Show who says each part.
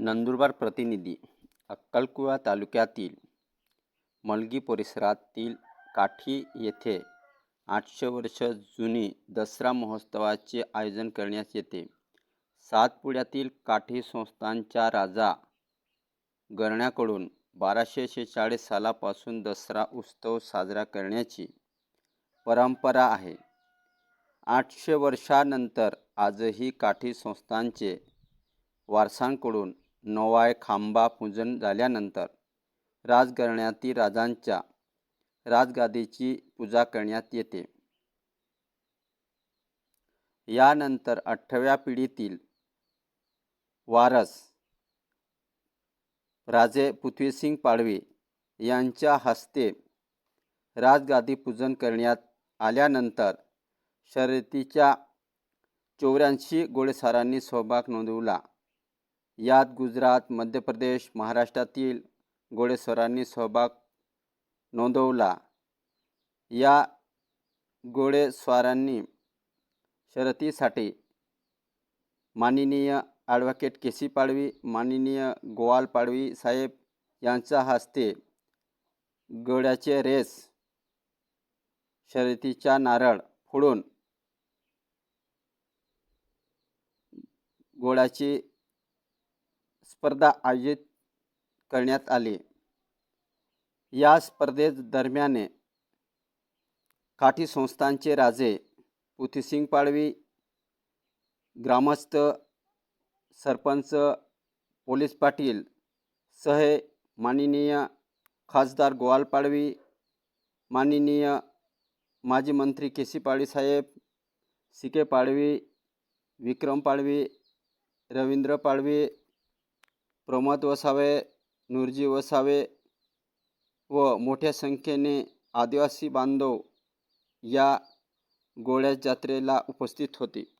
Speaker 1: नंदुरबार प्रतिनिधी अक्कलकुवा तालुक्यातील मलगी परिसरातील काठी येथे आठशे वर्ष जुनी दसरा महोत्सवाचे आयोजन करण्यात येते. सातपुड्यातील काठी संस्थांच्या राजा गरण्याकडून बाराशे शेहेचाळीस सालापासून दसरा उत्सव साजरा करण्याची परंपरा आहे. आठशे वर्षानंतर आजही काठी संस्थांचे वारसांकडून नवाय खांबा पूजन झाल्यानंतर राजघराण्यातील राजांच्या राजगादीची पूजा करण्यात येते. यानंतर अठराव्या पिढीतील वारस राजे पृथ्वीसिंग पाडवे यांच्या हस्ते राजगादी पूजन करण्यात आल्यानंतर शर्यतीच्या चौऱ्याऐंशी घोडेस्वारांनी सहभाग नोंदवला. यात गुजरात मध्य प्रदेश महाराष्ट्रातील घोडेस्वारांनी सहभाग नोंदवला. या घोडेस्वारांनी शर्यतीसाठी माननीय ॲडव्होकेट केसी पाडवी माननीय गोवाल पाडवी साहेब यांच्या हस्ते गड्याचे रेस शर्यतीचा नारळ फोडून घोड्याची स्पर्धा आयोजित करण्यात आली. या स्पर्धे दरम्याने काठी संस्थांचे राजे पुथीसिंग पाडवी ग्रामस्थ सरपंच पोलीस पाटील सह माननीय खासदार गोवाल पाडवी माननीय माजी मंत्री केसी पाडवी साहेब सी के पाडवी विक्रम पाडवी रवींद्र पाडवी प्रमोद वसावे नूरजी वसावे व मोठ्या संख्येने आदिवासी बांधव या गोड्या जत्रेला उपस्थित होते.